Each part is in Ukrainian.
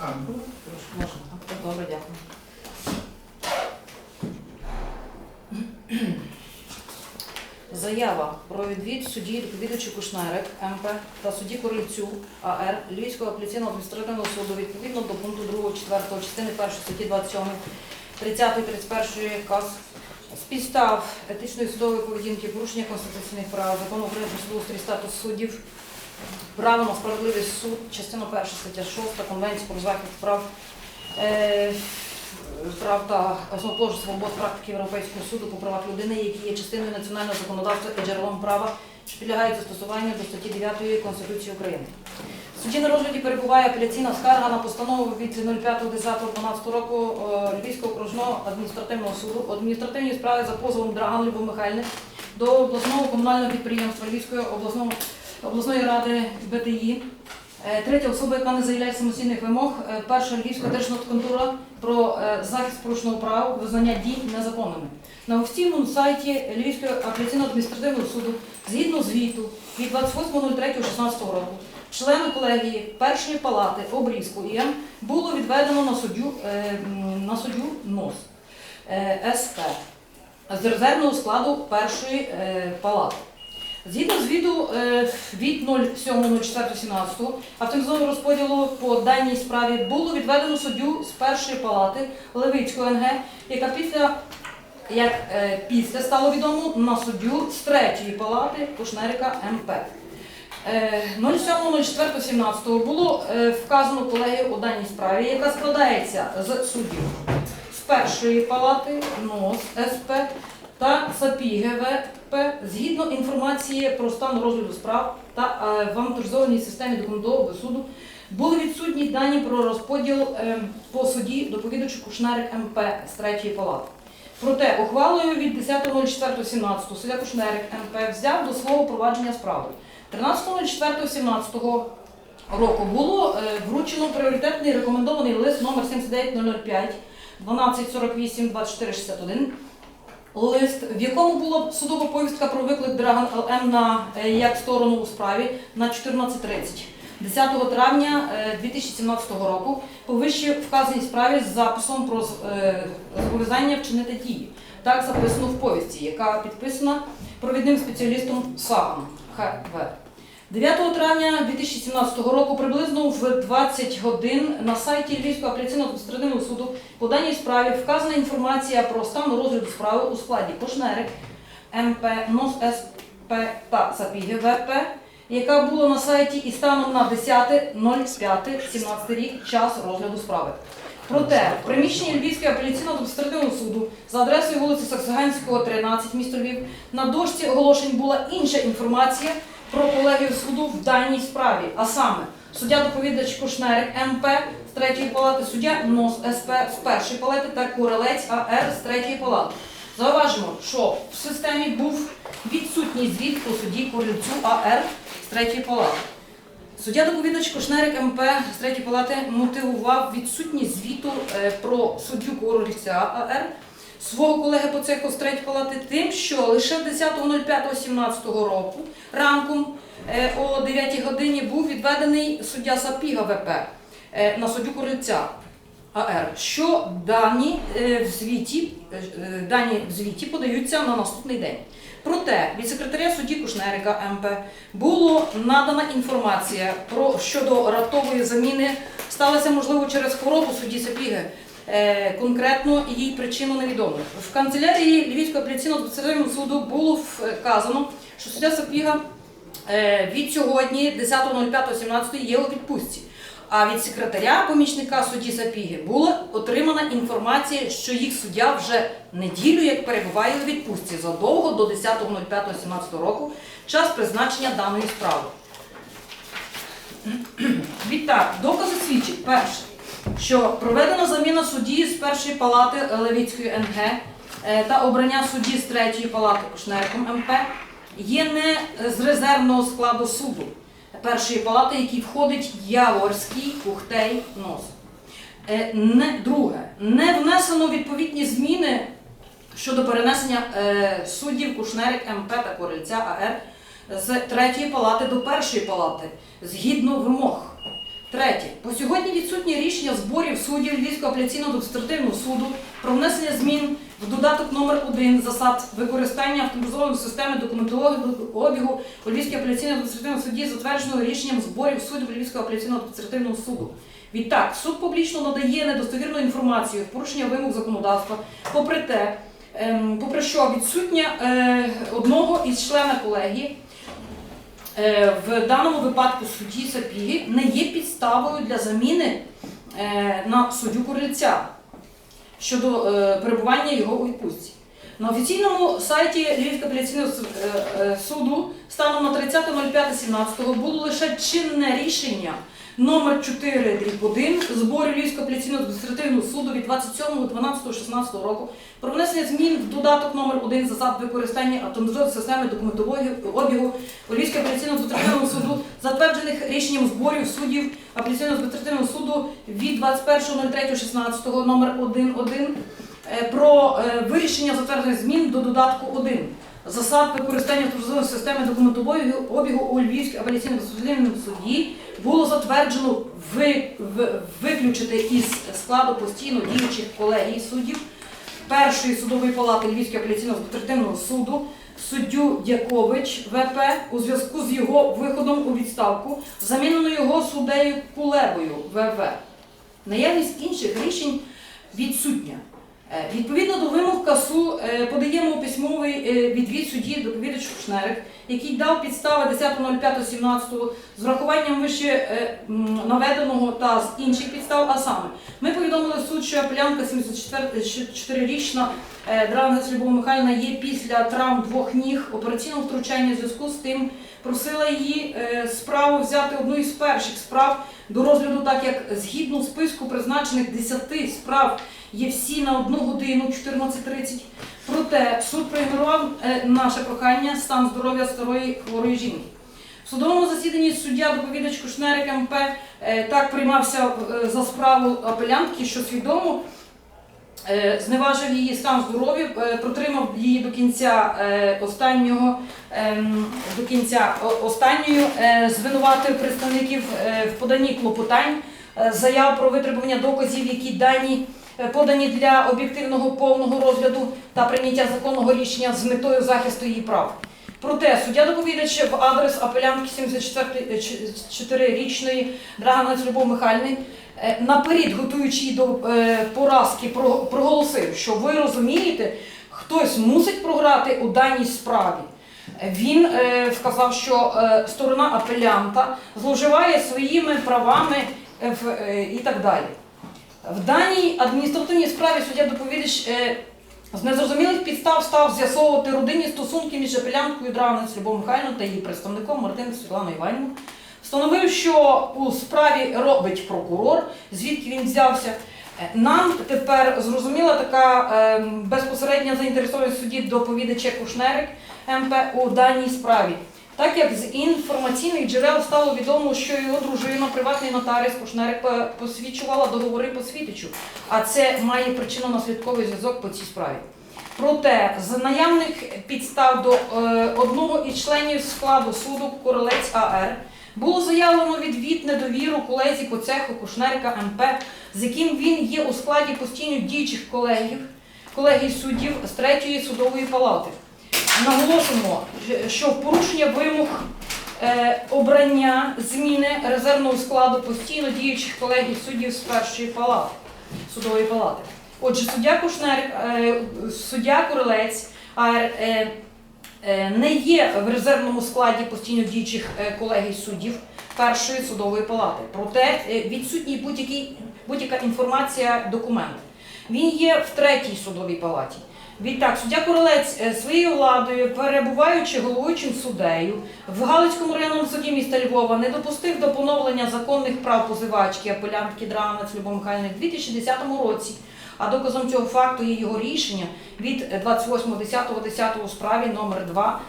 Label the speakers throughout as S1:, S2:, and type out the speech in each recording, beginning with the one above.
S1: Ну.
S2: Можна. Добре, дякую. Заява про відвід судді доповідачу Кушнерик МП та судді Корольцю АР Львівського апеляційного адміністративного суду відповідно до пункту 2, 4 частини 1 статті 27, 30, 31 КАС з підстав етичної судової поведінки, порушення конституційних прав, закону України про судоустрій статус суддів, право на справедливий суд, частина 1 стаття 6 Конвенції про захист прав е, прав та основоположних свобод практики Європейського суду по правах людини, які є частиною національного законодавства і джерелом права, що підлягають застосуванню до статті 9 Конституції України. В суді на розгляді перебуває апеляційна скарга на постанову від 05.10.12 року е, Львівського окружного адміністративного суду у адміністративній справі за позовом Драган Любов до обласного комунального підприємства Львівської обласного, обласної ради БТІ. Е, Третя особа, яка не заявляє самостійних вимог, е, перша Львівська держнадконтура про е, захист порушеного права, визнання дій незаконними. На офіційному сайті Львівського апеляційного адміністративного суду, згідно звіту від 28.03.16 року, члени колегії першої палати Обрізку ІМ було відведено на суддю, на суддю НОС СП з резервного складу першої палати. Згідно звіту е, від 07.04.17 автоматизованого розподілу по даній справі було відведено суддю з першої палати Левицької НГ, яка після як е, після стало відомо на суддю з третьої палати Кушнерика МП. Е, 07.04.17 було е, вказано колегію у даній справі, яка складається з суддів з першої палати НОС СП та САПІГ ВП згідно інформації про стан розгляду справ та е, в авторизованій системі документового суду були відсутні дані про розподіл е, по суді доповідачу Кушнерик МП з третьої палати. Проте ухвалою від 10.04.17 суддя Кушнерик МП взяв до свого провадження справи. 13.04.17 року було е, вручено пріоритетний рекомендований лист номер 79005 1248 2461 лист, в якому була судова повістка про виклик Драган ЛМ на е, як сторону у справі на 14.30. 10 травня е, 2017 року по вище вказаній справі з записом про е, зобов'язання вчинити дії. Так записано в повісті, яка підписана провідним спеціалістом САГом ХВ. 9 травня 2017 року приблизно в 20 годин на сайті Львівського апеляційного адміністративного суду по даній справі вказана інформація про стан розгляду справи у складі Кошнерик, МП, НОС СП та Сапіги ВП, яка була на сайті і станом на 10.05.17 рік час розгляду справи. Проте в приміщенні Львівського апеляційного адміністративного суду за адресою вулиці Саксаганського, 13, місто Львів, на дошці оголошень була інша інформація про колегію суду в даній справі, а саме суддя доповідач Кушнерик МП з третьої палати, суддя НОС СП з першої палати та Курелець АР з третьої палати. Зауважимо, що в системі був відсутній звіт по судді Корільцю АР з третьої палати. Суддя доповідач Кошнерик МП з третьої палати мотивував відсутність звіту е, про суддю Корольця АР свого колеги по цеху з третьої палати тим, що лише 10.05.17 року ранком е, о 9 годині був відведений суддя Сапіга ВП е, на суддю Корольця АР, що дані в звіті, дані в звіті подаються на наступний день. Проте від секретаря судді Кушнерика МП було надана інформація про щодо раптової заміни сталося можливо через хворобу судді Сапіги. Е, Конкретно її причину невідомо. В канцелярії Львівського апеляційного адміністративного суду було вказано, що суддя Сапіга е, від сьогодні, 10.05.17 є у відпустці. А від секретаря помічника судді Сапіги була отримана інформація, що їх суддя вже неділю як перебуває у відпустці задовго до 10.05.17 року, час призначення даної справи. Відтак, докази свідчать, перше, що проведена заміна судді з першої палати Левіцької НГ е, та обрання судді з третьої палати Кушнериком МП є не з резервного складу суду першої палати, який входить Яворський, Кухтей, Нос. Е, Не, друге, не внесено відповідні зміни щодо перенесення е, суддів Кушнерик МП та Корильця АР з третьої палати до першої палати згідно вимог. Третє. По сьогодні відсутнє рішення зборів суддів Львівського апеляційного адміністративного суду про внесення змін в додаток номер 1 засад використання автоматизованої системи документового обігу у Львівській апеляційному адміністративному суді, затвердженого рішенням зборів суддів Львівського апеляційного адміністративного суду. Відтак, суд публічно надає недостовірну інформацію в порушення вимог законодавства, попри те, ем, попри що відсутня е, одного із члена колегії, в даному випадку судді Сапіги не є підставою для заміни е, на суддю Курлиця щодо е, перебування його у відпустці. На офіційному сайті Львівського апеляційного су- е, е, суду станом на 30.05.17 було лише чинне рішення номер 4 дріб 1 зборів Львівського апеляційного адміністративного суду від 27.12.16 року про внесення змін в додаток номер 1 засад використання автоматизованої системи документового обігу Львівського апеляційного адміністративного суду, затверджених рішенням зборів суддів апеляційного адміністративного суду від 21.03.16 номер 1.1 е, про е, вирішення затверджених змін до додатку 1 засад використання автоматизованої системи документового обігу у Львівській апеляційному суді було затверджено ви, в- виключити із складу постійно діючих колегій суддів першої судової палати Львівського апеляційного адміністративного суду суддю Дякович ВП у зв'язку з його виходом у відставку, замінено його суддею Кулебою ВВ. Наявність інших рішень відсутня. Е, Відповідно до вимог КАСУ е, подаємо письмовий е, відвід судді доповідач Кушнерик, який дав підстави 10.05.17 з врахуванням вище наведеного та з інших підстав, а саме ми повідомили суд, що апелянка 74-річна е, Дравнець Любов Михайлівна є після травм двох ніг операційного втручання в зв'язку з тим просила її справу взяти одну із перших справ до розгляду, так як згідно списку призначених 10 справ є всі на одну годину 14.30. Проте суд проігнорував е, наше прохання стан здоров'я старої хворої жінки. В судовому засіданні суддя доповідач Кушнерик МП е, так приймався е, за справу апелянтки, що свідомо зневажив її стан здоров'я, протримав її до кінця останнього ем, до кінця о- останньою, е, звинуватив представників в поданні клопотань, заяв про витребування доказів, які дані подані для об'єктивного повного розгляду та прийняття законного рішення з метою захисту її прав. Проте суддя доповідач в адрес апелянтки 74-річної Драганець Любов Михайлівни е, наперед, готуючи її до е, поразки, проголосив, що ви розумієте, хтось мусить програти у даній справі. Е, Він е, вказав, що е, сторона апелянта зловживає своїми правами е, е, і так далі. В даній адміністративній справі суддя доповідач е, з незрозумілих підстав став з'ясовувати родинні стосунки між апелянткою Дравнець Любов Михайлівною та її представником Мартиною Світланою Іванівною. Встановив, що у справі робить прокурор, звідки він взявся. Е, Нам тепер зрозуміла така е, безпосередня заінтересованість судді доповідача Кушнерик МП у даній справі. Так як з інформаційних джерел стало відомо, що його дружина, приватний нотаріус Кушнерик е, посвідчувала договори по світичу, а це має причинно-наслідковий зв'язок по цій справі. Проте з наявних підстав до е, одного із членів складу суду Королець АР було заявлено відвід недовіру колезі по цеху Кушнерика МП, з яким він є у складі постійно діючих колегів, колегій суддів з третьої судової палати. Наголосимо, що порушення вимог е, обрання зміни резервного складу постійно діючих колегій суддів з першої палати судової палати. Отже, суддя Кушнер, е, суддя Королець АР е, не є в резервному складі постійно діючих колегій суддів першої судової палати. Проте відсутній будь-яка інформація, документ. Він є в третій судовій палаті. Відтак, суддя Королець е, своєю владою, перебуваючи головуючим суддею в Галицькому районному суді міста Львова, не допустив до поновлення законних прав позивачки апелянтки Драмець Любов Михайлівни в 2010 році. А доказом цього факту є його рішення від 28.10.10 у справі номер 2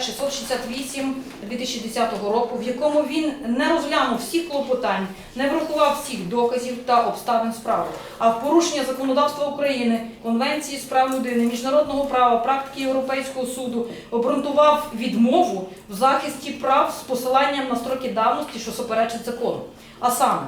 S2: 668 2010 року, в якому він не розглянув всіх клопотань, не врахував всіх доказів та обставин справи, а в порушення законодавства України, Конвенції з прав людини, міжнародного права, практики Європейського суду обґрунтував відмову в захисті прав з посиланням на строки давності, що суперечить закону. А саме,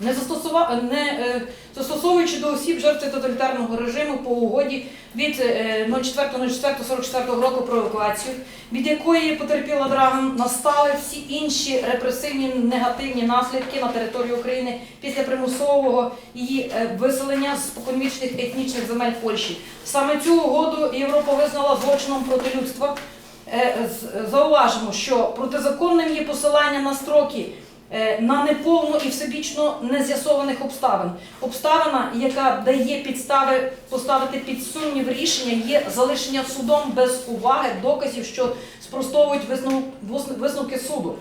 S2: не, застосува... не е, застосовуючи до осіб жертви тоталітарного режиму по угоді від е, 04.04.44 року про евакуацію, від якої потерпіла Драган, настали всі інші репресивні негативні наслідки на території України після примусового її е, виселення з споконвічних етнічних земель Польщі. Саме цю угоду Європа визнала злочином проти людства. Е, Зауважимо, що протизаконним є посилання на строки е, на неповну і всебічно нез'ясованих обставин. Обставина, яка дає підстави поставити під сумнів рішення, є залишення судом без уваги доказів, що спростовують висновки суду.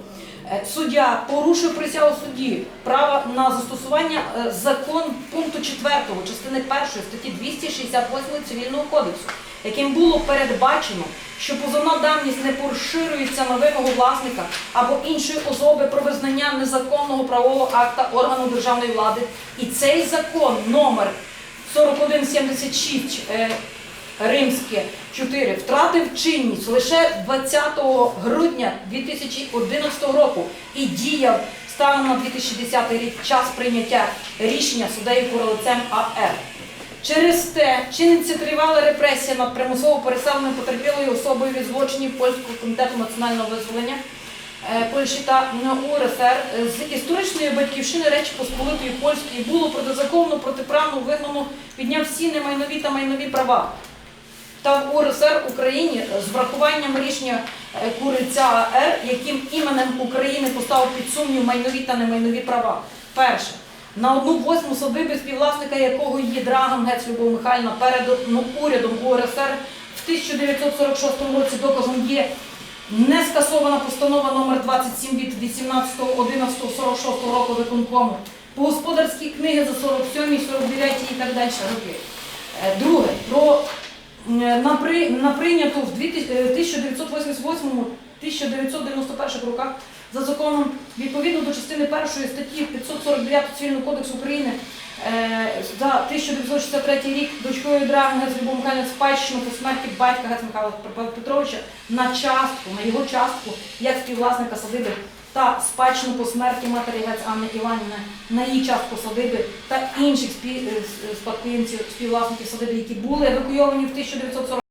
S2: Е, Суддя порушив присягу судді права на застосування е, закон пункту 4 частини 1 статті 268 Цивільного кодексу, яким було передбачено, що позовна давність не поширюється на вимогу власника або іншої особи про визнання незаконного правового акта органу державної влади. І цей закон номер 4176 е, Римське 4 втратив чинність лише 20 грудня 2011 року і діяв станом на 2010 рік час прийняття рішення суддею королицем АР. Через те чиниться тривала репресія над примусово переселеною потерпілою особою від злочинів Польського комітету національного визволення е, Польщі та УРСР з історичної батьківщини Речі Посполитої Польської було протизаконно, протиправно вигнано підняв всі немайнові та майнові права та в УРСР Україні з врахуванням рішення е, Куриця АР, яким іменем України поставив під сумнів майнові та немайнові права. Перше. На одну восьму садиби, співвласника якого є Драган Гець Любов Михайлівна перед ну, урядом УРСР в 1946 році доказом є не скасована постанова номер 27 від 18.11.46 року виконкому по господарській книги за 47, 49 і так далі роки. Е, Друге, про е, на прийняту в 1988-1991 роках за законом відповідно до частини першої статті 549 Цивільного кодексу України е, за 1963 рік дочкою Драган Гець Любов Михайлівна спадщину по смерті батька Гець Михайла Петровича на частку, на його частку як співвласника садиби та спадщину по смерті матері Гець Анни Іванівни на її частку садиби та інших е, спадкоємців співвласників садиби, які були евакуйовані в 1940